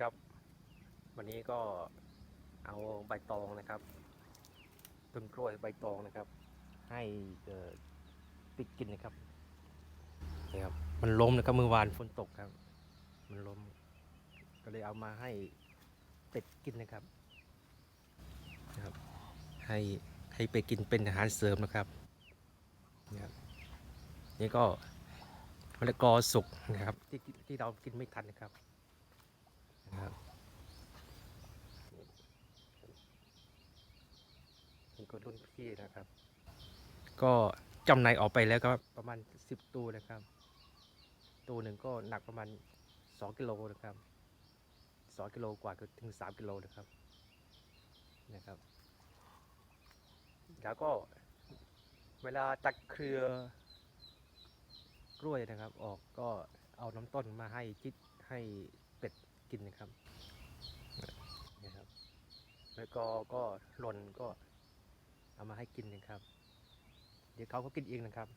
ครับ วันนี้ก็เอาใบตองนะครับต้นกล้วยใบตองนะครับ ให้เติดกินนะครับนี่ครับ มันล้มนะครับเมื่อวานฝนตกครับ มันล้ม ก็เลยเอามาให้เป็ดกินนะครับนะครับ ให้ให้เป็ดกินเป็นอาหารเสริมนะครับนี่ครับนี่ก็มะละกอสุกนะครับ ที่ที่เรากินไม่ทันนะครับ นะครับนี่ก็รุ่นพี่นะครับ ก็จำหนายออกไปแล้วก็ประมาณสิบตัวนะครับ ตัวหนึ่งก็หนักประมาณสองกิโลนะครับสองกิโลกว่าถึงสามกิโลนะครับนะครับแล้วก็เวลาตัดเครือกล้วยนะครับ ออกก็เอาน้ำต้นมาให้จิตให้เป็ด กินนะครับนะครับ แล้วก็ก็หล่นก็เอามาให้กินนะครับ เดี๋ยวเขาก็กินเองนะครับ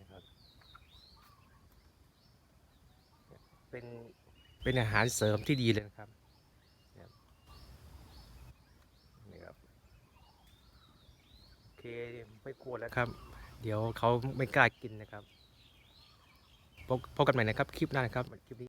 นะครับ เป็นเป็นอาหารเสริมที่ดีเลยนะครับนะครับนี่ครับโอเคไม่กลัวแล้วครับ เดี๋ยวเขาไม่กล้ากินนะครับพบพบกันใหม่นะครับ คลิปหน้านะครับคลิปนี้